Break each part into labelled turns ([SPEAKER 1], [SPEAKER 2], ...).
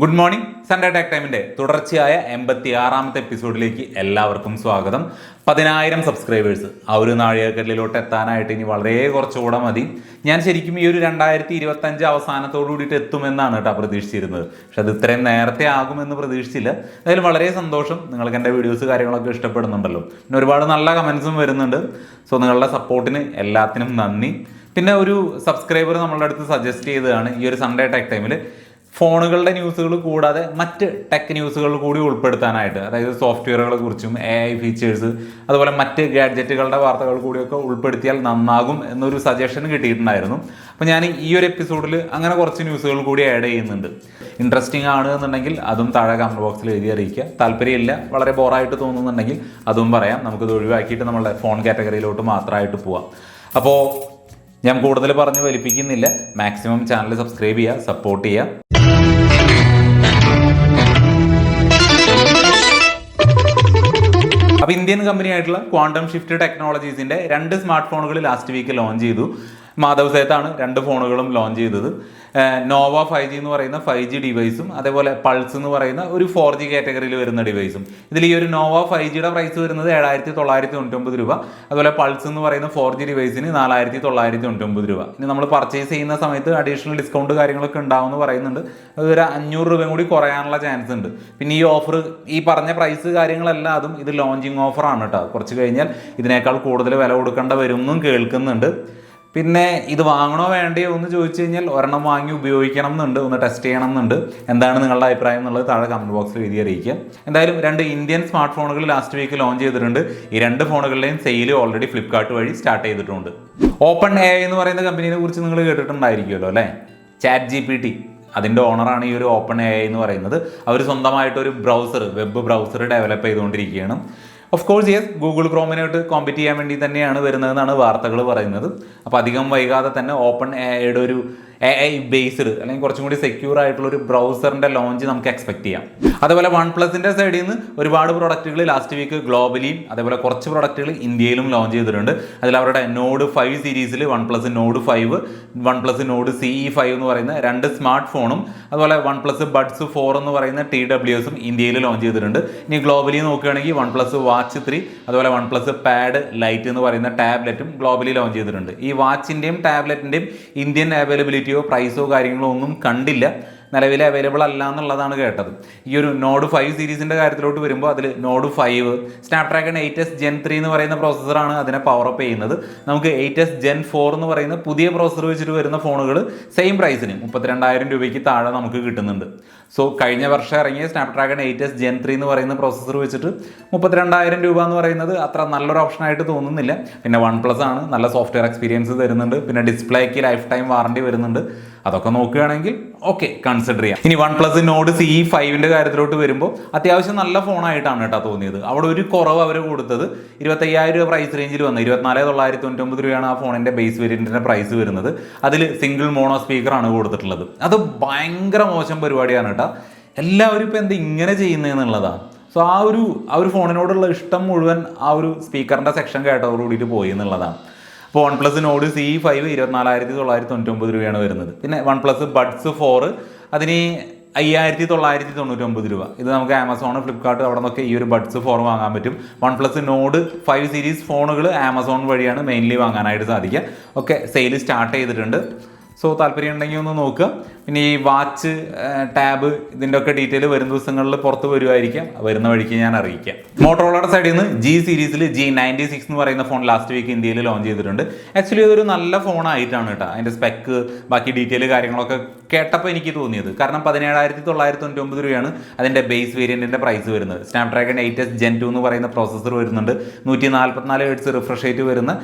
[SPEAKER 1] Good morning. Sunday Tak ടൈമിന്റെ തുടർച്ചയായ എൺപത്തി ആറാമത്തെ എപ്പിസോഡിലേക്ക് എല്ലാവർക്കും സ്വാഗതം. പതിനായിരം സബ്സ്ക്രൈബേഴ്സ് ആ ഒരു നാഴികക്കല്ലിലോട്ട് എത്താനായിട്ട് ഇനി വളരെ കുറച്ചുകൂടെ മതി. ഞാൻ ശരിക്കും ഈ ഒരു രണ്ടായിരത്തി ഇരുപത്തി അഞ്ച് അവസാനത്തോടു കൂടിയിട്ട് എത്തുമെന്നാണ് കേട്ടോ പ്രതീക്ഷിച്ചിരുന്നത്. പക്ഷെ അത് ഇത്രയും നേരത്തെ ആകുമെന്ന് പ്രതീക്ഷിച്ചില്ല. എന്തായാലും വളരെ സന്തോഷം. നിങ്ങൾക്ക് എന്റെ വീഡിയോസ് കാര്യങ്ങളൊക്കെ ഇഷ്ടപ്പെടുന്നുണ്ടല്ലോ. പിന്നെ ഒരുപാട് നല്ല കമൻസും വരുന്നുണ്ട്. സോ നിങ്ങളുടെ സപ്പോർട്ടിന് എല്ലാത്തിനും നന്ദി. പിന്നെ ഒരു സബ്സ്ക്രൈബർ നമ്മളുടെ അടുത്ത് സജസ്റ്റ് ചെയ്തതാണ് ഈ ഒരു സൺഡേ ടാക് ടൈമിൽ ഫോണുകളുടെ ന്യൂസുകൾ കൂടാതെ മറ്റ് ടെക് ന്യൂസുകൾ കൂടി ഉൾപ്പെടുത്താനായിട്ട് അതായത് സോഫ്റ്റ്വെയറുകളെ കുറിച്ചും എ ഐ ഫീച്ചേഴ്സ് അതുപോലെ മറ്റ് ഗാഡ്ജറ്റുകളുടെ വാർത്തകൾ കൂടിയൊക്കെ ഉൾപ്പെടുത്തിയാൽ നന്നാകും എന്നൊരു സജഷൻ കിട്ടിയിട്ടുണ്ടായിരുന്നു. അപ്പോൾ ഞാൻ ഈ ഒരു എപ്പിസോഡിൽ അങ്ങനെ കുറച്ച് ന്യൂസുകൾ കൂടി ആഡ് ചെയ്യുന്നുണ്ട്. ഇൻട്രസ്റ്റിംഗ് ആണ് എന്നുണ്ടെങ്കിൽ അതും താഴെ കമന്റ് ബോക്സിൽ എഴുതി അറിയിക്കുക. താല്പര്യമില്ല വളരെ ബോറായിട്ട് തോന്നുന്നുണ്ടെങ്കിൽ അതും പറയാം. നമുക്കത് ഒഴിവാക്കിയിട്ട് നമ്മളുടെ ഫോൺ കാറ്റഗറിയിലോട്ട് മാത്രമായിട്ട് പോവാം. അപ്പോൾ ഞാൻ കൂടുതൽ പറഞ്ഞ് വലിപ്പിക്കുന്നില്ല. മാക്സിമം ചാനൽ സബ്സ്ക്രൈബ് ചെയ്യുക സപ്പോർട്ട് ചെയ്യുക. അപ്പോൾ ഇന്ത്യൻ കമ്പനിയായിട്ടുള്ള ക്വാണ്ടം ഷിഫ്റ്റ് ടെക്നോളജീസിന്റെ രണ്ട് സ്മാർട്ട് ഫോണുകൾ ലാസ്റ്റ് വീക്ക് ലോഞ്ച് ചെയ്തു. മാധവ് സേത്താണ് രണ്ട് ഫോണുകളും ലോഞ്ച് ചെയ്തത്. നോവ ഫൈവ് ജി എന്ന് പറയുന്ന ഫൈവ് ജി ഡിവൈസും അതേപോലെ പൾസ് എന്ന് പറയുന്ന ഒരു ഫോർ ജി കാറ്റഗറിയിൽ വരുന്ന ഡിവൈസും ഇതിൽ ഈ ഒരു നോവ ഫൈവ് ജിയുടെ പ്രൈസ് വരുന്നത് ഏഴായിരത്തി തൊള്ളായിരത്തി തൊണ്ണൂറ്റൊമ്പത് രൂപ. അതുപോലെ പൾസ് എന്ന് പറയുന്ന ഫോർ ജി ഡിവൈസിന് നാലായിരത്തി തൊള്ളായിരത്തി തൊണ്ണൂറ്റൊമ്പത് രൂപ. ഇനി നമ്മൾ പർച്ചേസ് ചെയ്യുന്ന സമയത്ത് അഡീഷണൽ ഡിസ്കൗണ്ട് കാര്യങ്ങളൊക്കെ ഉണ്ടാവുമെന്ന് പറയുന്നുണ്ട്. അതൊരു അഞ്ഞൂറ് രൂപയും കൂടി കുറയാനുള്ള ചാൻസ് ഉണ്ട്. പിന്നെ ഈ ഓഫർ ഈ പറഞ്ഞ പ്രൈസ് കാര്യങ്ങളെല്ലാം അതും ഇത് ലോഞ്ചിങ് ഓഫറാണ് കേട്ടോ കുറച്ച് കഴിഞ്ഞാൽ ഇതിനേക്കാൾ കൂടുതൽ വില കൊടുക്കേണ്ട വരും എന്നും കേൾക്കുന്നുണ്ട്. പിന്നെ ഇത് വാങ്ങണോ വേണ്ടയോ എന്ന് ചോദിച്ചു കഴിഞ്ഞാൽ ഒരെണ്ണം വാങ്ങി ഉപയോഗിക്കണം എന്നുണ്ട് ഒന്ന് ടെസ്റ്റ് ചെയ്യണം എന്നുണ്ട്. എന്താണ് നിങ്ങളുടെ അഭിപ്രായം എന്നുള്ളത് താഴെ കമന്റ് ബോക്സിൽ എഴുതി അറിയിക്കുക. എന്തായാലും രണ്ട് ഇന്ത്യൻ സ്മാർട്ട് ഫോണുകൾ ലാസ്റ്റ് വീക്ക് ലോഞ്ച് ചെയ്തിട്ടുണ്ട്. ഈ രണ്ട് ഫോണുകളുടെയും സെയിൽ ഓൾറെഡി ഫ്ലിപ്കാർട്ട് വഴി സ്റ്റാർട്ട് ചെയ്തിട്ടുണ്ട്. ഓപ്പൺ എ എന്ന് പറയുന്ന കമ്പനിയെ കുറിച്ച് നിങ്ങൾ കേട്ടിട്ടുണ്ടായിരിക്കുമല്ലോ അല്ലേ? ചാറ്റ് ജി പി ടി അതിന്റെ ഓണറാണ് ഈ ഒരു ഓപ്പൺ എ എന്ന് പറയുന്നത്. അവർ സ്വന്തമായിട്ടൊരു ബ്രൗസർ വെബ് ബ്രൗസർ ഡെവലപ്പ് ചെയ്തുകൊണ്ടിരിക്കുകയാണ്. ഓഫ് കോഴ്സ് യെസ് ഗൂഗിൾ ക്രോമിനായിട്ട് കോമ്പറ്റ് ചെയ്യാൻ വേണ്ടി തന്നെയാണ് വരുന്നതെന്നാണ് വാർത്തകൾ പറയുന്നത്. അപ്പോൾ അധികം വൈകാതെ തന്നെ ഓപ്പൺ എയുടെ ഒരു എ ഐ ബേസ്ഡ് അല്ലെങ്കിൽ കുറച്ചും കൂടി സെക്യൂർ ആയിട്ടുള്ള ഒരു ബ്രൗസറിന്റെ ലോഞ്ച് നമുക്ക് എക്സ്പെക്ട് ചെയ്യാം. അതേപോലെ വൺ പ്ലസിന്റെ സൈഡിൽ നിന്ന് ഒരുപാട് പ്രൊഡക്റ്റുകൾ ലാസ്റ്റ് വീക്ക് ഗ്ലോബലിയും അതേപോലെ കുറച്ച് പ്രൊഡക്റ്റുകൾ ഇന്ത്യയിലും ലോഞ്ച് ചെയ്തിട്ടുണ്ട്. അതിൽ അവരുടെ നോഡ് ഫൈവ് സീരീസിൽ OnePlus Nord five OnePlus Nord C E five എന്ന് പറയുന്ന രണ്ട് സ്മാർട്ട് ഫോണും അതുപോലെ വൺ പ്ലസ് ബഡ്സ് ഫോർ എന്ന് പറയുന്ന ടി ഡബ്ല്യു എസും ഇന്ത്യയിൽ ലോഞ്ച് ചെയ്തിട്ടുണ്ട്. ഇനി ഗ്ലോബലി നോക്കുകയാണെങ്കിൽ വൺ പ്ലസ് വാച്ച് ത്രീ അതുപോലെ വൺ പ്ലസ് പാഡ് ലൈറ്റ് എന്ന് പറയുന്ന ടാബ്ലറ്റും ഗ്ലോബലി ലോഞ്ച് ചെയ്തിട്ടുണ്ട്. ഈ വാച്ചിന്റെയും ടാബ്ലറ്റിന്റെയും ഇന്ത്യൻ അവൈലബിലിറ്റിയോ പ്രൈസോ കാര്യങ്ങളോ ഒന്നും കണ്ടില്ല. നിലവിൽ അവൈലബിൾ അല്ല എന്നുള്ളതാണ് കേട്ടത്. ഈ ഒരു നോഡ് ഫൈവ് സീരീസിന്റെ കാര്യത്തിലോട്ട് വരുമ്പോൾ അതിൽ Nord five Snapdragon eight S gen three എന്ന് പറയുന്ന പ്രോസസ്സറാണ് അതിനെ പവർ അപ്പ് ചെയ്യുന്നത്. നമുക്ക് എയ്റ്റ് എസ് ജെൻ ഫോർ എന്ന് പറയുന്ന പുതിയ പ്രോസസ്സർ വെച്ചിട്ട് വരുന്ന ഫോണുകൾ സെയിം പ്രൈസിന് മുപ്പത്തിരണ്ടായിരം രൂപയ്ക്ക് താഴെ നമുക്ക് കിട്ടുന്നുണ്ട്. സോ കഴിഞ്ഞ വർഷം ഇറങ്ങിയ Snapdragon eight S gen three എന്ന് പറയുന്ന പ്രോസസ്സർ വെച്ചിട്ട് മുപ്പത്തിരണ്ടായിരം രൂപ എന്ന് പറയുന്നത് അത്ര നല്ലൊരു ഓപ്ഷൻ ആയിട്ട് തോന്നുന്നില്ല. പിന്നെ വൺ പ്ലസ് ആണ് നല്ല സോഫ്റ്റ്വെയർ എക്സ്പീരിയൻസ് തരുന്നുണ്ട്. പിന്നെ ഡിസ്പ്ലേക്ക് ലൈഫ് ടൈം വാറണ്ടി വരുന്നുണ്ട്. അതൊക്കെ നോക്കുകയാണെങ്കിൽ ഓക്കെ കൺസിഡർ ചെയ്യാം. ഇനി വൺ പ്ലസ് നോഡ് സി ഫൈവിന്റെ കാര്യത്തിലോട്ട് വരുമ്പോൾ അത്യാവശ്യം നല്ല ഫോണായിട്ടാണ് കേട്ടോ തോന്നിയത്. അവിടെ ഒരു കുറവ് അവർ കൊടുത്തത് ഇരുപത്തയ്യായിരം രൂപ പ്രൈസ് റേഞ്ചിൽ വന്നു. ഇരുപത്തിനാല് തൊള്ളായിരത്തി തൊണ്ണൂറ്റൊമ്പത് രൂപയാണ് ആ ഫോണിന്റെ ബേസ് വേരിയന്റിന്റെ പ്രൈസ് വരുന്നത്. അതിൽ സിംഗിൾ മോണോ സ്പീക്കർ ആണ് കൊടുത്തിട്ടുള്ളത്. അത് ഭയങ്കര മോശം പരിപാടിയാണ് കേട്ടോ. എല്ലാവരും ഇപ്പോൾ എന്താ ഇങ്ങനെ ചെയ്യുന്നതെന്നുള്ളതാണ് സോ ആ ഒരു ആ ഒരു ഫോണിനോടുള്ള ഇഷ്ടം മുഴുവൻ ആ ഒരു സ്പീക്കറിന്റെ സെക്ഷൻ കേട്ടതോട് കൂടിയിട്ട് പോയി എന്നുള്ളതാണ്. അപ്പോൾ OnePlus Nord C five ഇരുപത്തിനാലായിരത്തി തൊള്ളായിരത്തി തൊണ്ണൂറ്റൊമ്പത് രൂപയാണ് വരുന്നത്. പിന്നെ വൺ പ്ലസ് ബഡ്സ് ഫോർ അതിന് അയ്യായിരത്തി തൊള്ളായിരത്തി തൊണ്ണൂറ്റൊമ്പത് രൂപ. ഇത് നമുക്ക് ആമസോൺ ഫ്ലിപ്കാർട്ട് അവിടെ നിന്നൊക്കെ ഈ ഒരു ബഡ്സ് ഫോൺ വാങ്ങാൻ പറ്റും. OnePlus Nord five series ഫോണുകൾ ആമസോൺ വഴിയാണ് മെയിൻലി വാങ്ങാനായിട്ട് സാധിക്കുക. ഒക്കെ സെയിൽ സ്റ്റാർട്ട് ചെയ്തിട്ടുണ്ട്. സോ താല്പര്യം ഉണ്ടെങ്കിൽ ഒന്ന് നോക്കുക പിന്നെ ഈ വാച്ച് ടാബ് ഇതിന്റെ ഒക്കെ ഡീറ്റെയിൽ വരും ദിവസങ്ങളിൽ പുറത്ത് വരുമായിരിക്കാം വരുന്ന വഴിക്ക് ഞാൻ അറിയിക്കാം. മോട്ടോറോളയുടെ സൈഡിൽ നിന്ന് ജി സീരീസിൽ ജി നയന്റി സിക്സ് എന്ന് പറയുന്ന ഫോൺ ലാസ്റ്റ് വീക്ക് ഇന്ത്യയിൽ ലോഞ്ച് ചെയ്തിട്ടുണ്ട്. ആക്ച്വലി ഇതൊരു നല്ല ഫോണായിട്ടാണ് കേട്ടോ. അതിന്റെ സ്പെക്ക് ബാക്കി ഡീറ്റെയിൽ കാര്യങ്ങളൊക്കെ കേട്ടപ്പോൾ എനിക്ക് തോന്നിയത്. കാരണം പതിനേഴായിരത്തി തൊള്ളായിരത്തി തൊണ്ണൂറ്റൊമ്പത് രൂപയാണ് അതിന്റെ ബേസ് വേരിയന്റിന്റെ പ്രൈസ് വരുന്നത്. Snapdragon eight S gen two എന്ന് പറയുന്ന പ്രോസസ്സർ വരുന്നുണ്ട്. നൂറ്റി നാൽപ്പത്തിനാല് ഹെഡ്സ് റിഫ്രഷ് റേറ്റ് വരുന്ന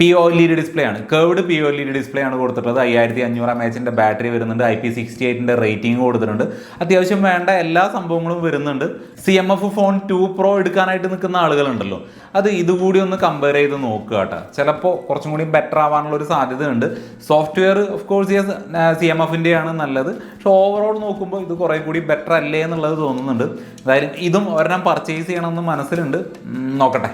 [SPEAKER 1] P O L E D display ആണ്. Curved P O L E D display ആണ് കൊടുത്തിട്ടുള്ളത്. അയ്യായിരത്തി അഞ്ഞൂറ് എം എച്ചിന്റെ ബാറ്ററി വരുന്നുണ്ട്. ഐ പി സിക്സ്റ്റി എയ്റ്റിന്റെ റേറ്റിംഗ് കൊടുത്തിട്ടുണ്ട്. അത്യാവശ്യം വേണ്ട എല്ലാ സംഭവങ്ങളും വരുന്നുണ്ട്. C M F phone two pro എടുക്കാനായിട്ട് നിൽക്കുന്ന ആളുകളുണ്ടല്ലോ. അത് ഇതുകൂടി ഒന്ന് കമ്പയർ ചെയ്ത് നോക്കുക കേട്ടോ. ചിലപ്പോൾ കുറച്ചും കൂടി ബെറ്റർ ആവാനുള്ള ഒരു സാധ്യതയുണ്ട്. Software of course yes C M എഫിന്റെയാണ് നല്ലത്. പക്ഷെ ഓവറോൾ നോക്കുമ്പോൾ ഇത് കുറേ കൂടി ബെറ്റർ അല്ലേ എന്നുള്ളത് തോന്നുന്നുണ്ട്. എന്തായാലും ഇതും ഒരെണ്ണം പർച്ചേസ് ചെയ്യണമെന്ന് മനസ്സിലുണ്ട്. നോക്കട്ടെ.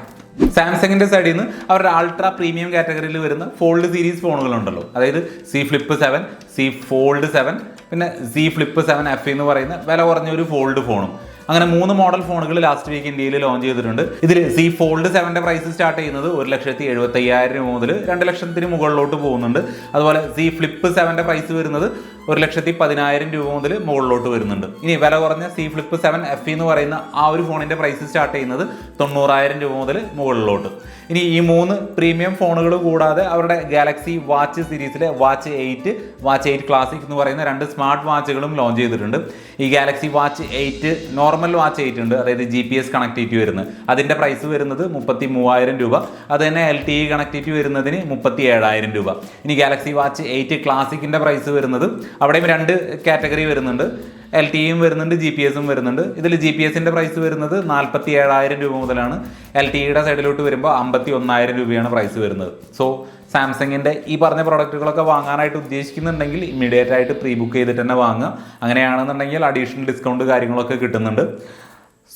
[SPEAKER 1] സാംസങ്ങിന്റെ സൈഡിൽ നിന്ന് അവരുടെ അൾട്രാ പ്രീമിയം കാറ്റഗറിയിൽ വരുന്ന ഫോൾഡ് സീരീസ് ഫോണുകളുണ്ടല്ലോ അതായത് Z flip seven Z fold seven പിന്നെ സി ഫ്ലിപ്പ് സെവൻ എഫ് എന്ന് പറയുന്ന വില കുറഞ്ഞ ഒരു ഫോൾഡ് ഫോണും അങ്ങനെ മൂന്ന് മോഡൽ ഫോണുകൾ ലാസ്റ്റ് വീക്ക് ഇന്ത്യയിൽ ലോഞ്ച് ചെയ്തിട്ടുണ്ട്. ഇതിൽ സി ഫോൾഡ് സെവന്റെ പ്രൈസ് സ്റ്റാർട്ട് ചെയ്യുന്നത് ഒരു ലക്ഷത്തി എഴുപത്തി അയ്യായിരം രൂപ മുതൽ രണ്ട് ലക്ഷത്തിന് മുകളിലോട്ട് പോകുന്നുണ്ട്. അതുപോലെ സി ഫ്ലിപ്പ് സെവന്റെ പ്രൈസ് വരുന്നത് ഒരു ലക്ഷത്തി പതിനായിരം രൂപ മുതൽ മുകളിലോട്ട് വരുന്നുണ്ട്. ഇനി വില കുറഞ്ഞ സി ഫ്ലിപ്പ് സെവൻ എഫ് എന്ന് പറയുന്ന ആ ഒരു ഫോണിന്റെ പ്രൈസ് സ്റ്റാർട്ട് ചെയ്യുന്നത് തൊണ്ണൂറായിരം രൂപ മുതൽ മുകളിലോട്ട്. ഇനി ഈ മൂന്ന് പ്രീമിയം ഫോണുകൾ കൂടാതെ അവരുടെ ഗാലക്സി വാച്ച് സീരീസിലെ watch eight watch eight classic എന്ന് പറയുന്ന രണ്ട് സ്മാർട്ട് വാച്ചുകളും ലോഞ്ച് ചെയ്തിട്ടുണ്ട്. ഈ Galaxy watch eight normal watch eight ഉണ്ട് അതായത് ജി പി എസ് കണക്ടിവിറ്റി വരുന്നത്. അതിന്റെ പ്രൈസ് വരുന്നത് മുപ്പത്തി മൂവായിരം രൂപ. അത് തന്നെ എൽ ടി ഇ കണക്ടിവിറ്റി വരുന്നതിന് മുപ്പത്തി ഏഴായിരം രൂപ. ഇനി ഗാലക്സി വാച്ച് എയ്റ്റ് ക്ലാസിക്കിന്റെ പ്രൈസ് വരുന്നത് അവിടെയും രണ്ട് കാറ്റഗറി വരുന്നുണ്ട്. എൽ ടി ഇയും വരുന്നുണ്ട് ജി പി എസും വരുന്നുണ്ട്. ഇതിൽ ജി പി എസിന്റെ പ്രൈസ് വരുന്നത് നാൽപ്പത്തി ഏഴായിരം രൂപ മുതലാണ്. എൽ ടി ഇയുടെ സൈഡിലോട്ട് വരുമ്പോൾ അമ്പത്തി ഒന്നായിരം രൂപയാണ് പ്രൈസ് വരുന്നത്. സോ സാംസങ്ങിന്റെ ഈ പറഞ്ഞ പ്രോഡക്റ്റുകളൊക്കെ വാങ്ങാനായിട്ട് ഉദ്ദേശിക്കുന്നുണ്ടെങ്കിൽ ഇമ്മീഡിയറ്റ് ആയിട്ട് പ്രീ ബുക്ക് ചെയ്തിട്ട് തന്നെ വാങ്ങുക. അങ്ങനെയാണെന്നുണ്ടെങ്കിൽ അഡീഷണൽ ഡിസ്കൗണ്ട് കാര്യങ്ങളൊക്കെ കിട്ടുന്നുണ്ട്.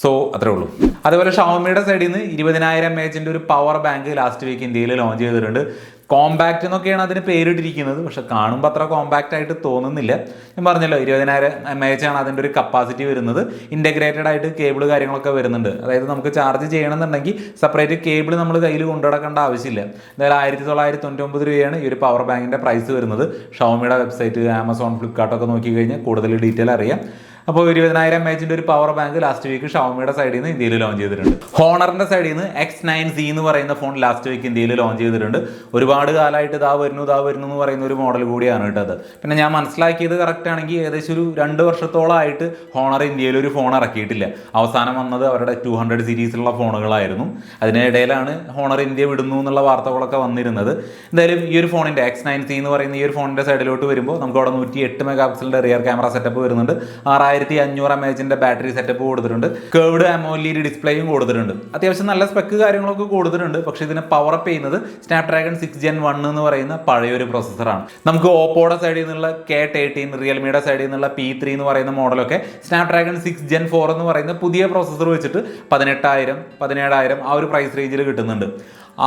[SPEAKER 1] സോ അത്രേ ഉള്ളൂ. അതുപോലെ ഷവമിയുടെ സൈഡിൽ നിന്ന് ഇരുപതിനായിരം എം എച്ചിന്റെ ഒരു പവർ ബാങ്ക് ലാസ്റ്റ് വീക്ക് ഇന്ത്യയിൽ ലോഞ്ച് ചെയ്തിട്ടുണ്ട്. കോമ്പാക്റ്റ് എന്നൊക്കെയാണ് അതിന് പേരിട്ടിരിക്കുന്നത്. പക്ഷെ കാണുമ്പോൾ അത്ര കോമ്പാക്റ്റ് ആയിട്ട് തോന്നുന്നില്ല. ഞാൻ പറഞ്ഞല്ലോ ഇരുപതിനായിരം എം എച്ച് ആണ് അതിന്റെ ഒരു കപ്പാസിറ്റി വരുന്നത്. ഇന്റഗ്രേറ്റഡ് ആയിട്ട് കേബിൾ കാര്യങ്ങളൊക്കെ വരുന്നുണ്ട്. അതായത് നമുക്ക് ചാർജ് ചെയ്യണമെന്നുണ്ടെങ്കിൽ സെപ്പറേറ്റ് കേബിൾ നമ്മൾ കയ്യിൽ കൊണ്ടുനടക്കേണ്ട ആവശ്യമില്ല. എന്തായാലും ആയിരത്തി തൊള്ളായിരത്തി തൊണ്ണൂറ്റൊമ്പത് രൂപയാണ് ഈ ഒരു പവർ ബാങ്കിന്റെ പ്രൈസ് വരുന്നത്. ഷോമിയുടെ വെബ്സൈറ്റ് ആമസോൺ ഫ്ലിപ്കാർട്ടൊക്കെ നോക്കി കഴിഞ്ഞാൽ കൂടുതൽ ഡീറ്റെയിൽ അറിയാം. അപ്പോൾ ഇരുപതിനായിരം എച്ചിന്റെ ഒരു പവർ ബാങ്ക് ലാസ്റ്റ് വീക്ക് ഷവമിയുടെ സൈഡിൽ നിന്ന് ഇന്ത്യയിൽ ലോഞ്ച് ചെയ്തിട്ടുണ്ട്. ഹോണറിന്റെ സൈഡിൽ നിന്ന് എക്സ് നയൻ സി എന്ന് പറയുന്ന ഫോൺ ലാസ്റ്റ് വീക്ക് ഇന്ത്യയിൽ ലോഞ്ച് ചെയ്തിട്ടുണ്ട്. ഒരുപാട് കാലമായിട്ട് ഇതാ വരുന്നു ഇതാ വരുന്നു എന്ന് പറയുന്ന ഒരു മോഡൽ കൂടിയാണ് കേട്ടത് പിന്നെ ഞാൻ മനസ്സിലാക്കിയത് കറക്റ്റ് ആണെങ്കിൽ ഏകദേശം ഒരു രണ്ട് വർഷത്തോളമായിട്ട് ഹോണർ ഇന്ത്യയിൽ ഒരു ഫോൺ ഇറക്കിയിട്ടില്ല. അവസാനം വന്നത് അവരുടെ ടു ഹൺഡ്രഡ് സീരീസിലുള്ള ഫോണുകളായിരുന്നു അതിനിടയിലാണ് ഹോണർ ഇന്ത്യ വിടുന്നു എന്നുള്ള വാർത്തകളൊക്കെ വന്നിരുന്നത്. എന്തായാലും ഈ ഒരു ഫോണിന്റെ എക്സ് നയൻ സി എന്ന് പറയുന്ന ഈ ഒരു ഫോണിന്റെ സൈഡിലോട്ട് വരുമ്പോൾ നമുക്ക് അവിടെ നൂറ്റി എട്ട് മെഗാ പിക്സലിന്റെ റിയർ ക്യാമറ സെറ്റപ്പ് വരുന്നുണ്ട് ആറായിരത്തി അഞ്ഞൂറ് എം എച്ചിന്റെ ബാറ്ററി സെറ്റപ്പ് കൊടുത്തിട്ടുണ്ട്. കേർഡ് അമോലി ഡിസ്പ്ലേയും കൊടുത്തിട്ടുണ്ട്. അത്യാവശ്യം നല്ല സ്പെക്ക് കാര്യങ്ങളൊക്കെ കൊടുത്തിട്ടുണ്ട്. പക്ഷേ ഇതിനെ പവർ അപ്പ് ചെയ്യുന്നത് സ്നാപ്ഡ്രാഗൺ സിക്സ് ജെൻ വൺ എന്ന് പറയുന്ന പഴയൊരു പ്രോസസ്സറാണ് നമുക്ക് ഓപ്പോയുടെ സൈഡിൽ നിന്നുള്ള കെ തേർട്ടീൻ റിയൽമിയുടെ സൈഡിൽ നിന്നുള്ള പി ത്രീ എന്ന് പറയുന്ന മോഡലൊക്കെ സ്നാപ്ഡ്രാഗൺ സിക്സ് ജെൻ ഫോർ എന്ന് പറയുന്ന പുതിയ പ്രോസസ്സർ വെച്ചിട്ട് പതിനെട്ടായിരം പതിനേഴായിരം ആ ഒരു പ്രൈസ് റേഞ്ചിൽ കിട്ടുന്നുണ്ട്.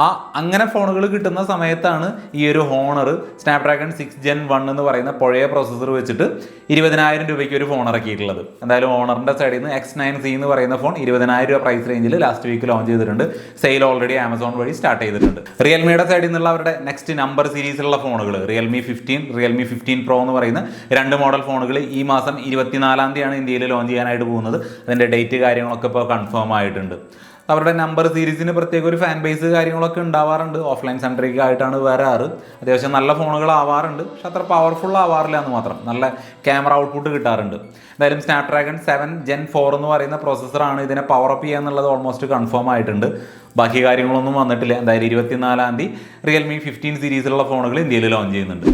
[SPEAKER 1] ആ അങ്ങനെ ഫോണുകൾ കിട്ടുന്ന സമയത്താണ് ഈ ഒരു Honor Snapdragon six gen one എന്ന് പറയുന്ന പഴയ പ്രോസസ്സർ വെച്ചിട്ട് ഇരുപതിനായിരം രൂപയ്ക്ക് ഒരു ഫോൺ ഇറക്കിയിട്ടുള്ളത്. എന്തായാലും ഓണറിന്റെ സൈഡിൽ നിന്ന് എക്സ് നയൻ സി എന്ന് പറയുന്ന ഫോൺ ഇരുപതിനായിരം രൂപ പ്രൈസ് റേഞ്ചിൽ ലാസ്റ്റ് വീക്ക് ലോഞ്ച് ചെയ്തിട്ടുണ്ട്. സെയിൽ ഓൾറെഡി ആമസോൺ വഴി സ്റ്റാർട്ട് ചെയ്തിട്ടുണ്ട്. റിയൽമിയുടെ സൈഡിൽ നിന്നുള്ള അവരുടെ നെക്സ്റ്റ് നമ്പർ സീരീസിലുള്ള ഫോണുകൾ Realme fifteen Realme fifteen pro എന്ന് പറയുന്ന രണ്ട് മോഡൽ ഫോണുകൾ ഈ മാസം ഇരുപത്തിനാലാം തീയതിയാണ് ഇന്ത്യയിൽ ലോഞ്ച് ചെയ്യാനായിട്ട് പോകുന്നത്. അതിന്റെ ഡേറ്റ് കാര്യങ്ങളൊക്കെ ഇപ്പോൾ കൺഫേം ആയിട്ടുണ്ട്. അവരുടെ നമ്പർ സീരീസിന് പ്രത്യേക ഒരു ഫാൻ ബേസ് കാര്യങ്ങളൊക്കെ ഉണ്ടാവാറുണ്ട്. ഓഫ്ലൈൻ സെൻട്രിക് ആയിട്ടാണ് വരാറ്. അത്യാവശ്യം നല്ല ഫോണുകൾ ആവാറുണ്ട്. പക്ഷെ അത്ര പവർഫുൾ ആവാറില്ല എന്ന് മാത്രം. നല്ല ക്യാമറ ഔട്ട്പുട്ട് കിട്ടാറുണ്ട്. എന്തായാലും സ്നാപ്ഡ്രാഗൺ സെവൻ ജെൻ ഫോർ എന്ന് പറയുന്ന പ്രോസസ്സറാണ് ഇതിനെ പവർ അപ്പ് ചെയ്യുക എന്നുള്ളത് ഓൾമോസ്റ്റ് കൺഫേം ആയിട്ടുണ്ട്. ബാക്കി കാര്യങ്ങളൊന്നും വന്നിട്ടില്ല. എന്തായാലും ഇരുപത്തിനാലാം തീയതി റിയൽമി ഫിഫ്റ്റീൻ സീരീസിലുള്ള ഫോണുകൾ ഇന്ത്യയിൽ ലോഞ്ച് ചെയ്യുന്നുണ്ട്.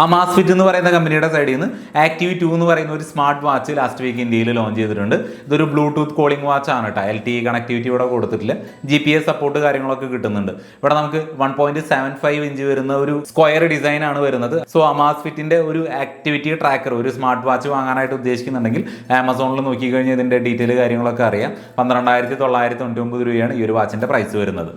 [SPEAKER 1] ആ മാസ്ഫിറ്റ് എന്ന് പറയുന്ന കമ്പനിയുടെ സൈഡിൽ നിന്ന് ആക്റ്റീവ് ടു എന്ന് പറയുന്ന ഒരു സ്മാർട്ട് വാച്ച് ലാസ്റ്റ് വീക്ക് ഇന്ത്യയിൽ ലോഞ്ച് ചെയ്തിട്ടുണ്ട്. ഇതൊരു ബ്ലൂടൂത്ത് കോളിംഗ് വാച്ച് ആണ് കേട്ടോ എൽ ടി കണക്ടിവിറ്റി ഇവിടെ കൊടുത്തിട്ടില്ല. ജി പി എസ് സപ്പോർട്ട് കാര്യങ്ങളൊക്കെ കിട്ടുന്നുണ്ട്. ഇവിടെ നമുക്ക് one point seven five inch വരുന്ന ഒരു സ്ക്വയർ ഡിസൈൻ ആണ് വരുന്നത്. സോ അമാസ് ഫിറ്റിന്റെ ഒരു ആക്ടിവിറ്റി ട്രാക്കർ ഒരു സ്മാർട്ട് വാച്ച് വാങ്ങാനായിട്ട് ഉദ്ദേശിക്കുന്നുണ്ടെങ്കിൽ ആമസോണിൽ നോക്കിക്കഴിഞ്ഞാൽ ഇതിന്റെ ഡീറ്റെയിൽ കാര്യങ്ങളൊക്കെ അറിയാം. പന്ത്രണ്ടായിരത്തി തൊള്ളായിരത്തി തൊണ്ണൂറ്റി ഒമ്പത് രൂപയാണ് ഈ ഒരു വാച്ചിന്റെ പ്രൈസ് വരുന്നത്.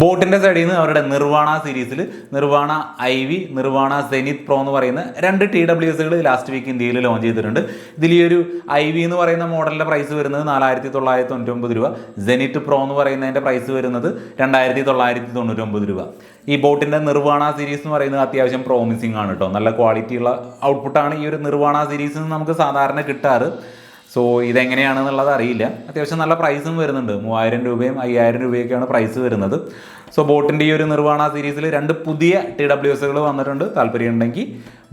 [SPEAKER 1] ബോട്ടിന്റെ സൈഡിൽ നിന്ന് അവരുടെ നിർവാണ സീരീസിൽ Nirvana I V Nirvana Zenith Pro എന്ന് പറയുന്ന രണ്ട് ടി ഡബ്ല്യു എസുകൾ ലാസ്റ്റ് വീക്ക് ഇന്ത്യയിൽ ലോഞ്ച് ചെയ്തിട്ടുണ്ട്. ഇതിൽ ഈ ഒരു ഐ വി എന്ന് പറയുന്ന മോഡലിന്റെ പ്രൈസ് വരുന്നത് നാലായിരത്തി തൊള്ളായിരത്തി തൊണ്ണൂറ്റി ഒമ്പത് രൂപ. സെനിറ്റ് പ്രോ എന്ന് പറയുന്നതിന്റെ പ്രൈസ് വരുന്നത് രണ്ടായിരത്തി തൊള്ളായിരത്തി തൊണ്ണൂറ്റി ഒമ്പത് രൂപ. ഈ ബോട്ടിന്റെ നിർവാണ സീരീസ് എന്ന് പറയുന്നത് അത്യാവശ്യം പ്രോമിസിംഗ് ആണ് കേട്ടോ നല്ല ക്വാളിറ്റിയുള്ള ഔട്ട്പുട്ടാണ് ഈ ഒരു നിർവാണ സീരീസിൽ നിന്ന് നമുക്ക് സാധാരണ കിട്ടാറ്. സോ ഇതെങ്ങനെയാണെന്നുള്ളത് അറിയില്ല. അത്യാവശ്യം നല്ല പ്രൈസും വരുന്നുണ്ട്. മൂവായിരം രൂപയും അയ്യായിരം രൂപയൊക്കെയാണ് പ്രൈസ് വരുന്നത്. സോ ബോട്ടിന്റെ ഈ ഒരു നിർവാണ സീരീസിൽ രണ്ട് പുതിയ ടി ഡബ്ല്യു എസുകൾ വന്നിട്ടുണ്ട്. താല്പര്യം ഉണ്ടെങ്കിൽ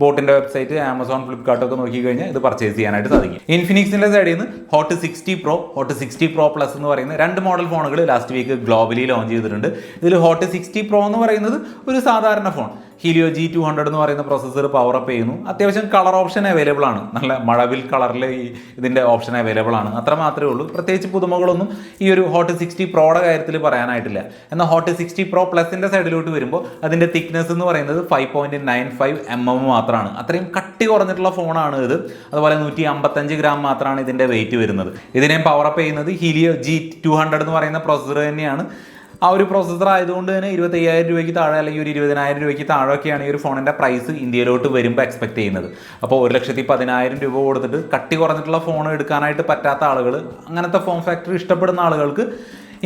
[SPEAKER 1] ബോട്ടിന്റെ വെബ്സൈറ്റ് ആമസോൺ ഫ്ലിപ്കാർട്ടൊക്കെ നോക്കി കഴിഞ്ഞാൽ ഇത് പർച്ചേസ് ചെയ്യാനായിട്ട് സാധിക്കും. ഇൻഫിനിക്സിന്റെ സൈഡിൽ നിന്ന് Hot sixty Pro Hot sixty Pro Plus എന്ന് പറയുന്ന രണ്ട് മോഡൽ ഫോണുകൾ ലാസ്റ്റ് വീക്ക് ഗ്ലോബലി ലോഞ്ച് ചെയ്തിട്ടുണ്ട്. ഇതിൽ ഹോട്ട് സിക്സ്റ്റി പ്രോ എന്ന് പറയുന്നത് ഒരു സാധാരണ phone Helio G two hundred എന്ന് പറയുന്ന പ്രോസസ്സർ പവർ അപ്പ് ചെയ്യുന്നു. അത്യാവശ്യം കളർ ഓപ്ഷൻ അവൈലബിൾ ആണ്. നല്ല മഴവിൽ കളറിൽ ഈ ഇതിന്റെ ഓപ്ഷൻ അവൈലബിൾ ആണ്. അത്ര മാത്രമേ ഉള്ളൂ. പ്രത്യേകിച്ച് പുതുമകളൊന്നും ഈ ഒരു ഹോട്ട് സിക്സ്റ്റി പ്രോയുടെ കാര്യത്തിൽ പറയാനായിട്ടില്ല. എന്നാൽ ഹോട്ട് സിക്സ്റ്റി പ്രോ പ്ലസിന്റെ സൈഡിലോട്ട് വരുമ്പോൾ അതിന്റെ തിക്നെസ് എന്ന് പറയുന്നത് five point nine five M M മാത്രമാണ് അത്രയും കട്ടി കുറഞ്ഞിട്ടുള്ള ഫോണാണ് ഇത്. അതുപോലെ നൂറ്റി അമ്പത്തഞ്ച് ഗ്രാം മാത്രമാണ് ഇതിന്റെ വെയിറ്റ് വരുന്നത്. ഇതിനെയും പവർ അപ്പ് ചെയ്യുന്നത് ഹീലിയോ ജി ടു ഹൺഡ്രഡ് എന്ന് പറയുന്ന പ്രോസസ്സർ തന്നെയാണ്. ആ ഒരു പ്രോസസ്സർ ആയതുകൊണ്ട് തന്നെ ഇരുപത്തി അയ്യായിരം രൂപയ്ക്ക് താഴെ അല്ലെങ്കിൽ ഒരു ഇരുപതിനായിരം രൂപയ്ക്ക് താഴെയൊക്കെയാണ് ഈ ഒരു ഫോണിന്റെ പ്രൈസ് ഇന്ത്യയിലോട്ട് വരുമ്പോൾ എക്സ്പെക്ട് ചെയ്യുന്നത്. അപ്പോൾ ഒരു ലക്ഷത്തി പതിനായിരം രൂപ കൊടുത്തിട്ട് കട്ടി കുറഞ്ഞിട്ടുള്ള ഫോൺ എടുക്കാനായിട്ട് പറ്റാത്ത ആളുകൾ അങ്ങനത്തെ ഫോം ഫാക്ടറി ഇഷ്ടപ്പെടുന്ന ആളുകൾക്ക്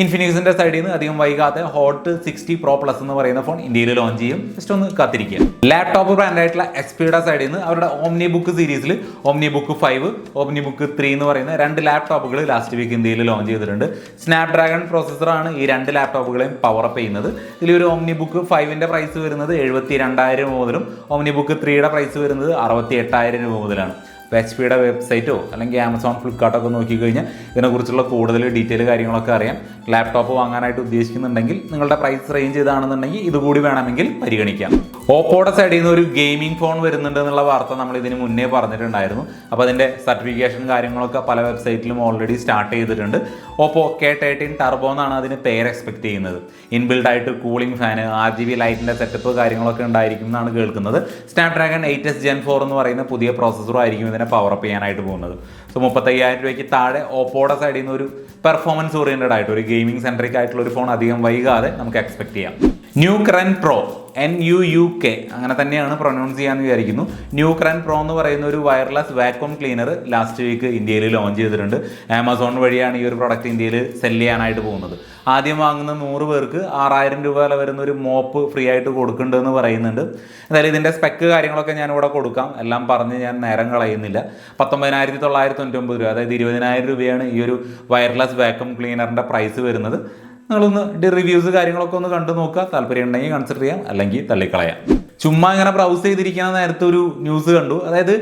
[SPEAKER 1] ഇൻഫിനിക്സിന്റെ സൈഡിൽ നിന്ന് അധികം വൈകാതെ ഹോട്ട് സിക്സ്റ്റി പ്രോ പ്ലസ് എന്ന് പറയുന്ന ഫോൺ ഇന്ത്യയിൽ ലോഞ്ച് ചെയ്യും. ജസ്റ്റ് ഒന്ന് കാത്തിരിക്കുക. ലാപ്ടോപ്പ് ബ്രാൻഡ് ആയിട്ടുള്ള എക്സ്പിയുടെ സൈഡിൽ നിന്ന് അവരുടെ ഓംനി ബുക്ക് സീരീസിൽ omni book five omni book three എന്ന് പറയുന്ന രണ്ട് ലാപ്ടോപ്പുകൾ ലാസ്റ്റ് വീക്ക് ഇന്ത്യയിൽ ലോഞ്ച് ചെയ്തിട്ടുണ്ട്. സ്നാപ്ഡ്രാഗൺ പ്രോസസ്സറാണ് ഈ രണ്ട് ലാപ്ടോപ്പുകളെയും പവർ അപ്പ് ചെയ്യുന്നത്. ഇതിൽ ഒരു ഓംനി ബുക്ക് ഫൈവിന്റെ പ്രൈസ് വരുന്നത് എഴുപത്തി രണ്ടായിരം രൂപ മുതലും ഓംനി ബുക്ക് ത്രീയുടെ പ്രൈസ് വരുന്നത് അറുപത്തി എട്ടായിരം രൂപ മുതലാണ്. എച്ച് പിയുടെ വെബ്സൈറ്റോ അല്ലെങ്കിൽ ആമസോൺ ഫ്ലിപ്കാർട്ടൊക്കെ നോക്കിക്കഴിഞ്ഞാൽ ഇതിനെക്കുറിച്ചുള്ള കൂടുതൽ ഡീറ്റെയിൽ കാര്യങ്ങളൊക്കെ അറിയാം. ലാപ്ടോപ്പ് വാങ്ങാനായിട്ട് ഉദ്ദേശിക്കുന്നുണ്ടെങ്കിൽ നിങ്ങളുടെ പ്രൈസ് റേഞ്ച് ഇതാണെന്നുണ്ടെങ്കിൽ ഇതുകൂടി വേണമെങ്കിൽ പരിഗണിക്കാം. ഓപ്പോയുടെ സൈഡിൽ നിന്ന് ഒരു ഗെയിമിംഗ് ഫോൺ വരുന്നുണ്ട് എന്നുള്ള വാർത്ത നമ്മൾ ഇതിന് മുന്നേ പറഞ്ഞിട്ടുണ്ടായിരുന്നു. അപ്പോൾ അതിന്റെ സർട്ടിഫിക്കേഷൻ കാര്യങ്ങളൊക്കെ പല വെബ്സൈറ്റിലും ഓൾറെഡി സ്റ്റാർട്ട് ചെയ്തിട്ടുണ്ട്. ഓപ്പോ കെ തേർട്ടീൻ ടർബോ എന്നാണ് അതിന് പേര് എക്സ്പെക്ട് ചെയ്യുന്നത്. ഇൻബിൽഡ് ആയിട്ട് cooling fan R G B ലൈറ്റിന്റെ സെറ്റപ്പ് കാര്യങ്ങളൊക്കെ ഉണ്ടായിരിക്കും എന്നാണ് കേൾക്കുന്നത്. Snapdragon eight S Gen four എന്ന് പറയുന്ന പുതിയ പ്രോസസ്സറും ആയിരിക്കും ഇതിനെ പവർ അപ്പ് ചെയ്യാനായിട്ട് പോകുന്നത്. സോ മുപ്പത്തയ്യായിരം രൂപയ്ക്ക് താഴെ ഓപ്പോയുടെ സൈഡിൽ നിന്ന് ഒരു പെർഫോമൻസ് ഓറിയന്റഡ് ആയിട്ട് ഒരു ഗെയിമിംഗ് സെൻട്രിക് ആയിട്ടുള്ള ഒരു ഫോൺ അധികം വൈകാതെ നമുക്ക് എക്സ്പെക്ട് ചെയ്യാം. New ക്രൻ pro N U U K അങ്ങനെ തന്നെയാണ് പ്രൊനൗൺസ് ചെയ്യാന്ന് വിചാരിക്കുന്നു. ന്യൂ ക്രൻ പ്രോ എന്ന് പറയുന്ന ഒരു wireless vacuum cleaner last week ഇന്ത്യയിൽ ലോഞ്ച് ചെയ്തിട്ടുണ്ട്. ആമസോൺ വഴിയാണ് ഈ ഒരു പ്രൊഡക്റ്റ് ഇന്ത്യയിൽ സെൽ ചെയ്യാനായിട്ട് പോകുന്നത്. ആദ്യം വാങ്ങുന്ന നൂറ് പേർക്ക് ആറായിരം രൂപ വില വരുന്ന ഒരു മോപ്പ് ഫ്രീ ആയിട്ട് കൊടുക്കുന്നുണ്ടെന്ന് പറയുന്നുണ്ട്. എന്തായാലും ഇതിന്റെ സ്പെക്ക് കാര്യങ്ങളൊക്കെ ഞാൻ ഇവിടെ കൊടുക്കാം. എല്ലാം പറഞ്ഞ് ഞാൻ നേരം കളയുന്നില്ല. പത്തൊമ്പതിനായിരത്തി തൊള്ളായിരത്തി തൊണ്ണൂറ്റൊമ്പത് രൂപ അതായത് ഇരുപതിനായിരം രൂപയാണ് ഈ ഒരു വയർലെസ് വാക്വം ക്ലീനറിന്റെ പ്രൈസ് വരുന്നത്. നിങ്ങളൊന്ന് റിവ്യൂസ് കാര്യങ്ങളൊക്കെ ഒന്ന് കണ്ടു നോക്കുക. താല്പര്യം ഉണ്ടെങ്കിൽ കൺസിഡർ ചെയ്യാം. അല്ലെങ്കിൽ തള്ളിക്കളയാം. ചുമ്മാ ഇങ്ങനെ ബ്രൗസ് ചെയ്തിരിക്കുന്ന നേരത്തെ ഒരു ന്യൂസ് കണ്ടു. അതായത്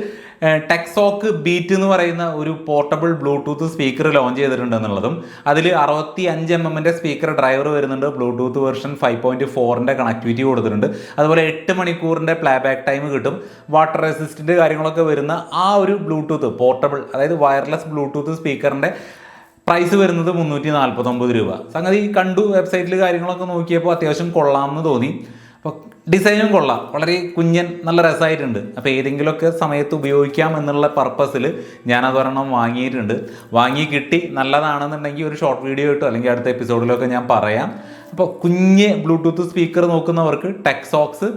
[SPEAKER 1] ടെക്സോക്ക് ബീറ്റ് എന്ന് പറയുന്ന ഒരു പോർട്ടബിൾ ബ്ലൂടൂത്ത് സ്പീക്കർ ലോഞ്ച് ചെയ്തിട്ടുണ്ട് എന്നുള്ളതും അതിൽ അറുപത്തി അഞ്ച് എം എമ്മിന്റെ സ്പീക്കർ ഡ്രൈവർ വരുന്നുണ്ട് ബ്ലൂടൂത്ത് വെർഷൻ ഫൈവ് പോയിന്റ് ഫോറിന്റെ കണക്ടിവിറ്റി കൊടുത്തിട്ടുണ്ട്. അതുപോലെ എട്ട് മണിക്കൂറിന്റെ പ്ലേ ബാക്ക് ടൈം കിട്ടും. വാട്ടർ റെസിസ്റ്റന്റ് കാര്യങ്ങളൊക്കെ വരുന്ന ആ ഒരു ബ്ലൂടൂത്ത് പോർട്ടബിൾ അതായത് വയർലെസ് ബ്ലൂടൂത്ത് സ്പീക്കറിന്റെ പ്രൈസ് വരുന്നത് മുന്നൂറ്റി നാൽപ്പത്തൊമ്പത് രൂപ. സംഗതി കണ്ടു വെബ്സൈറ്റിൽ കാര്യങ്ങളൊക്കെ നോക്കിയപ്പോൾ അത്യാവശ്യം കൊള്ളാമെന്ന് തോന്നി. അപ്പോൾ ഡിസൈനും കൊള്ളാം. വളരെ കുഞ്ഞൻ നല്ല രസമായിട്ടുണ്ട് അപ്പോൾ ഏതെങ്കിലുമൊക്കെ സമയത്ത് ഉപയോഗിക്കാം എന്നുള്ള പർപ്പസിൽ ഞാനത് ഒരെണ്ണം വാങ്ങിയിട്ടുണ്ട്. വാങ്ങി കിട്ടി. നല്ലതാണെന്നുണ്ടെങ്കിൽ ഒരു ഷോർട്ട് വീഡിയോ ഇട്ടോ അല്ലെങ്കിൽ അടുത്ത എപ്പിസോഡിലൊക്കെ ഞാൻ പറയാം. അപ്പോൾ കുഞ്ഞ് ബ്ലൂടൂത്ത് സ്പീക്കർ നോക്കുന്നവർക്ക് ടെക്സോക്സ്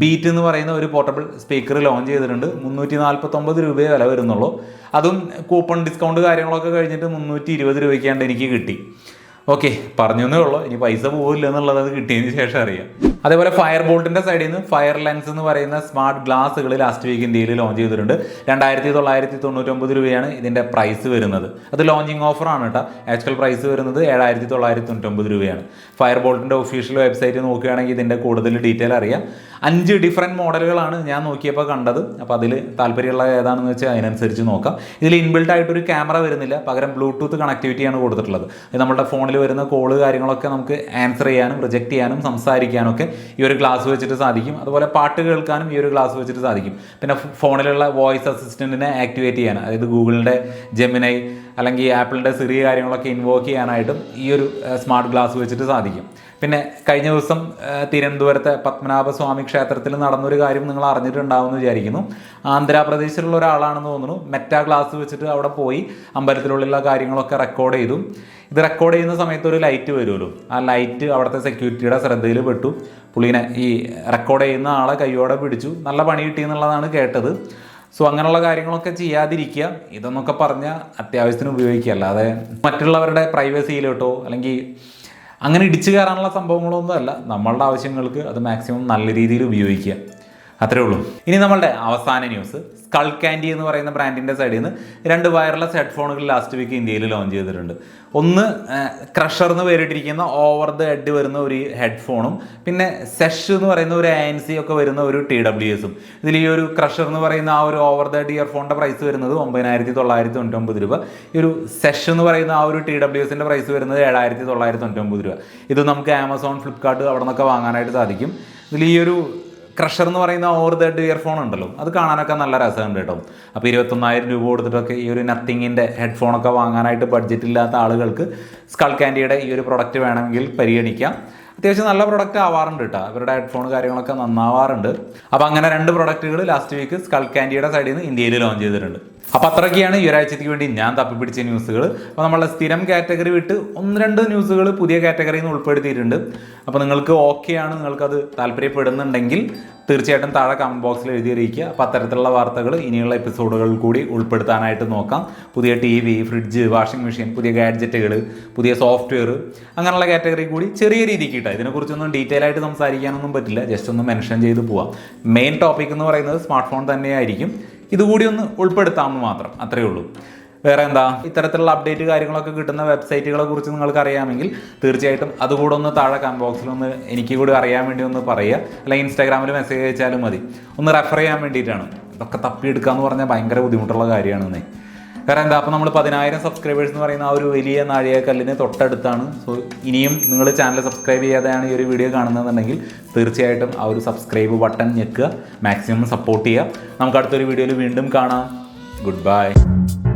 [SPEAKER 1] ബീറ്റ് എന്ന് പറയുന്ന ഒരു പോർട്ടബിൾ സ്പീക്കർ ലോഞ്ച് ചെയ്തിട്ടുണ്ട്. മുന്നൂറ്റി നാൽപ്പത്തൊമ്പത് രൂപയെ വില വരുന്നുള്ളൂ. അതും കൂപ്പൺ ഡിസ്കൗണ്ട് കാര്യങ്ങളൊക്കെ കഴിഞ്ഞിട്ട് മുന്നൂറ്റി ഇരുപത് രൂപയ്ക്കാണ്ട് എനിക്ക് കിട്ടി. ഓക്കെ പറഞ്ഞേ ഉള്ളൂ. ഇനി പൈസ പോകില്ല എന്നുള്ളത് അത് കിട്ടിയതിന് ശേഷം അറിയാം. അതേപോലെ ഫയർ ബോൾട്ടിന്റെ സൈഡിൽ നിന്ന് ഫയർ ലെൻസ് എന്ന് പറയുന്ന സ്മാർട്ട് ഗ്ലാസ്സുകൾ ലാസ്റ്റ് വീക്ക് ഇന്ത്യയിൽ ലോഞ്ച് ചെയ്തിട്ടുണ്ട്. രണ്ടായിരത്തി തൊള്ളായിരത്തി തൊണ്ണൂറ്റൊമ്പത് രൂപയാണ് ഇതിന്റെ പ്രൈസ് വരുന്നത്. അത് ലോഞ്ചിങ് ഓഫറാണ് കേട്ടോ. ആക്ച്വൽ പ്രൈസ് വരുന്നത് ഏഴായിരത്തി തൊള്ളായിരത്തി തൊണ്ണൂറ്റൊമ്പത് രൂപയാണ്. ഫയർ ബോൾട്ടിന്റെ ഒഫീഷ്യൽ വെബ്സൈറ്റ് നോക്കുകയാണെങ്കിൽ ഇതിന്റെ കൂടുതൽ ഡീറ്റെയിൽ അറിയാം. അഞ്ച് ഡിഫറെന്റ് മോഡലുകളാണ് ഞാൻ നോക്കിയപ്പോൾ കണ്ടത്. അപ്പോൾ അതിൽ താല്പര്യമുള്ള ഏതാണെന്ന് വെച്ചാൽ അതിനനുസരിച്ച് നോക്കാം. ഇതിൽ ഇൻബിൽഡ് ആയിട്ടൊരു ക്യാമറ വരുന്നില്ല. പകരം ബ്ലൂടൂത്ത് കണക്ടിവിറ്റിയാണ് കൊടുത്തിട്ടുള്ളത്. ഇത് നമ്മുടെ ഫോണിൽ വരുന്ന കോൾ കാര്യങ്ങളൊക്കെ നമുക്ക് ആൻസർ ചെയ്യാനും റിജക്റ്റ് ചെയ്യാനും സംസാരിക്കാനും ഒക്കെ ഈ ഒരു ഗ്ലാസ് വെച്ചിട്ട് സാധിക്കും. അതുപോലെ പാട്ട് കേൾക്കാനും ഈ ഒരു ഗ്ലാസ് വെച്ചിട്ട് സാധിക്കും. പിന്നെ ഫോണിലുള്ള വോയിസ് അസിസ്റ്റന്റിനെ ആക്ടിവേറ്റ് ചെയ്യാൻ അതായത് ഗൂഗിളിന്റെ ജെമിനൈ അല്ലെങ്കിൽ ആപ്പിളിന്റെ സിറി കാര്യങ്ങളൊക്കെ ഇൻവോക്ക് ചെയ്യാനായിട്ടും ഈ ഒരു സ്മാർട്ട് ഗ്ലാസ് വെച്ചിട്ട് സാധിക്കും. പിന്നെ കഴിഞ്ഞ ദിവസം തിരുവനന്തപുരത്തെ പത്മനാഭസ്വാമി ക്ഷേത്രത്തിൽ നടന്നൊരു കാര്യം നിങ്ങൾ അറിഞ്ഞിട്ടുണ്ടാവുമെന്ന് വിചാരിക്കുന്നു. ആന്ധ്രാപ്രദേശിലുള്ള ഒരാളാണെന്ന് തോന്നുന്നു. മെറ്റാ ക്ലാസ് വെച്ചിട്ട് അവിടെ പോയി അമ്പലത്തിലുള്ള കാര്യങ്ങളൊക്കെ റെക്കോർഡ് ചെയ്തു. ഇത് റെക്കോർഡ് ചെയ്യുന്ന സമയത്ത് ഒരു ലൈറ്റ് വരുമല്ലോ. ആ ലൈറ്റ് അവിടുത്തെ സെക്യൂരിറ്റിയുടെ ശ്രദ്ധയിൽ പെട്ടു. പുള്ളീനെ ഈ റെക്കോർഡ് ചെയ്യുന്ന ആളെ കൈയോടെ പിടിച്ചു. നല്ല പണി കിട്ടി എന്നുള്ളതാണ് കേട്ടത്. സോ അങ്ങനെയുള്ള കാര്യങ്ങളൊക്കെ ചെയ്യാതിരിക്കുക. ഇതെന്നൊക്കെ പറഞ്ഞാൽ അത്യാവശ്യത്തിന് ഉപയോഗിക്കുക. അല്ലാതെ മറ്റുള്ളവരുടെ പ്രൈവസിയിലോട്ടോ അല്ലെങ്കിൽ അങ്ങനെ ഇടിച്ചു കയറാനുള്ള സംഭവങ്ങളൊന്നും അല്ല നമ്മളുടെ ആവശ്യങ്ങൾക്ക് അത് മാക്സിമം നല്ല രീതിയിൽ ഉപയോഗിക്കുക. അത്രേ ഉള്ളൂ. ഇനി നമ്മളുടെ അവസാന ന്യൂസ് സ്കൾ കാൻഡി എന്ന് പറയുന്ന ബ്രാൻഡിന്റെ സൈഡിൽ നിന്ന് രണ്ട് വയർലെസ് ഹെഡ്ഫോണുകൾ ലാസ്റ്റ് വീക്ക് ഇന്ത്യയിൽ ലോഞ്ച് ചെയ്തിട്ടുണ്ട്. ഒന്ന് ക്രഷർ എന്ന് പേരിട്ടിരിക്കുന്ന ഓവർ ദ ഹെഡ് വരുന്ന ഒരു ഹെഡ്ഫോണും പിന്നെ സെഷ് എന്ന് പറയുന്ന ഒരു എൻ സി ഒക്കെ വരുന്ന ഒരു ടി ഡബ്ല്യു എസും ഇതിൽ ഈ ഒരു ക്രഷർ എന്ന് പറയുന്ന ആ ഒരു ഓവർ ദ ഹെഡ് ഇയർഫോണിന്റെ പ്രൈസ് വരുന്നത് ഒമ്പതിനായിരത്തി തൊള്ളായിരത്തി തൊണ്ണൂറ്റൊമ്പത് രൂപ. ഈ ഒരു സെഷ് എന്ന് പറയുന്ന ആ ഒരു ടി ഡബ്ല്യു എസിന്റെ പ്രൈസ് വരുന്നത് ഏഴായിരത്തി തൊള്ളായിരത്തി തൊണ്ണൂറ്റൊമ്പത് രൂപ. ഇത് നമുക്ക് ആമസോൺ ഫ്ലിപ്കാർട്ട് അവിടെ നിന്നൊക്കെ വാങ്ങാനായിട്ട് സാധിക്കും. ഇതിൽ ഈ ഒരു ക്രഷർ എന്ന് പറയുന്ന ഓവർ ദ ഹെഡ് ഇയർഫോൺ ഉണ്ടല്ലോ. അത് കാണാനൊക്കെ നല്ല രസമുണ്ട് കേട്ടോ. അപ്പോൾ ഇരുപത്തൊന്നായിരം രൂപ കൊടുത്തിട്ടൊക്കെ ഈ ഒരു നത്തിങ്ങിന്റെ ഹെഡ്ഫോണൊക്കെ വാങ്ങാനായിട്ട് ബഡ്ജറ്റ് ഇല്ലാത്ത ആളുകൾക്ക് സ്കൾ കാൻഡിയുടെ ഈ ഒരു പ്രൊഡക്റ്റ് വേണമെങ്കിൽ പരിഗണിക്കാം. അത്യാവശ്യം നല്ല പ്രൊഡക്റ്റ് ആവാറുണ്ട് കേട്ടോ. അവരുടെ ഹെഡ്ഫോൺ കാര്യങ്ങളൊക്കെ നന്നാവാറുണ്ട്. അപ്പോൾ അങ്ങനെ രണ്ട് പ്രൊഡക്റ്റുകൾ ലാസ്റ്റ് വീക്ക് സ്കൾ കാൻഡിയുടെ സൈഡിൽ നിന്ന് ഇന്ത്യയിൽ ലോഞ്ച് ചെയ്തിട്ടുണ്ട്. അപ്പോൾ അത്രയൊക്കെയാണ് ഈ ഒരാഴ്ചയ്ക്ക് വേണ്ടി ഞാൻ തപ്പിപ്പിടിച്ച ന്യൂസുകൾ അപ്പോൾ നമ്മളെ സ്ഥിരം കാറ്റഗറി വിട്ട് ഒന്ന് രണ്ട് ന്യൂസുകൾ പുതിയ കാറ്റഗറിയിൽ നിന്ന് ഉൾപ്പെടുത്തിയിട്ടുണ്ട്. അപ്പോൾ നിങ്ങൾക്ക് ഓക്കെ ആണ് നിങ്ങൾക്കത് താല്പര്യപ്പെടുന്നുണ്ടെങ്കിൽ തീർച്ചയായിട്ടും താഴെ കമന്റ് ബോക്സിൽ എഴുതിയിരിക്കുക. അപ്പോൾ അത്തരത്തിലുള്ള വാർത്തകൾ ഇനിയുള്ള എപ്പിസോഡുകളിൽ കൂടി ഉൾപ്പെടുത്താനായിട്ട് നോക്കാം. പുതിയ T V fridge washing machine പുതിയ ഗാഡ്ജറ്റുകൾ പുതിയ സോഫ്റ്റ്വെയർ അങ്ങനെയുള്ള കാറ്റഗറി കൂടി ചെറിയ രീതിക്ക് കിട്ടുക ഇതിനെക്കുറിച്ചൊന്നും ഡീറ്റെയിൽ ആയിട്ട് സംസാരിക്കാനൊന്നും പറ്റില്ല. ജസ്റ്റ് ഒന്ന് മെൻഷൻ ചെയ്ത് പോവാം. മെയിൻ ടോപ്പിക് എന്ന് പറയുന്നത് സ്മാർട്ട് ഫോൺ തന്നെയായിരിക്കും. ഇതുകൂടി ഒന്ന് ഉൾപ്പെടുത്താമെന്ന് മാത്രം. അത്രയേ ഉള്ളൂ. വേറെ എന്താ ഇത്തരത്തിലുള്ള അപ്ഡേറ്റ് കാര്യങ്ങളൊക്കെ കിട്ടുന്ന വെബ്സൈറ്റുകളെ കുറിച്ച് നിങ്ങൾക്ക് അറിയാമെങ്കിൽ തീർച്ചയായിട്ടും അതുകൂടെ ഒന്ന് താഴെ കമന്റ് ബോക്സിൽ ഒന്ന് എനിക്ക് കൂടി അറിയാൻ വേണ്ടി ഒന്ന് പറയുക. അല്ലെങ്കിൽ ഇൻസ്റ്റാഗ്രാമിൽ മെസ്സേജ് അയച്ചാലും മതി. ഒന്ന് റെഫർ ചെയ്യാൻ വേണ്ടിയിട്ടാണ്. ഇതൊക്കെ തപ്പിയെടുക്കുക എന്ന് പറഞ്ഞാൽ ഭയങ്കര ബുദ്ധിമുട്ടുള്ള കാര്യമാണ് വേറെ എന്താ അപ്പോൾ നമ്മൾ പതിനായിരം സബ്സ്ക്രൈബേഴ്സ് എന്ന് പറയുന്ന ആ ഒരു വലിയ നാഴികക്കല്ലിന് തൊട്ടടുത്താണ്. സോ ഇനിയും നിങ്ങൾ ചാനൽ സബ്സ്ക്രൈബ് ചെയ്യാതെയാണ് ഈ ഒരു വീഡിയോ കാണുന്നതെന്നുണ്ടെങ്കിൽ തീർച്ചയായിട്ടും ആ ഒരു സബ്സ്ക്രൈബ് ബട്ടൺ ഞെക്കുക. മാക്സിമം സപ്പോർട്ട് ചെയ്യുക. നമുക്ക് അടുത്തൊരു വീഡിയോയിൽ വീണ്ടും കാണാം. Good bye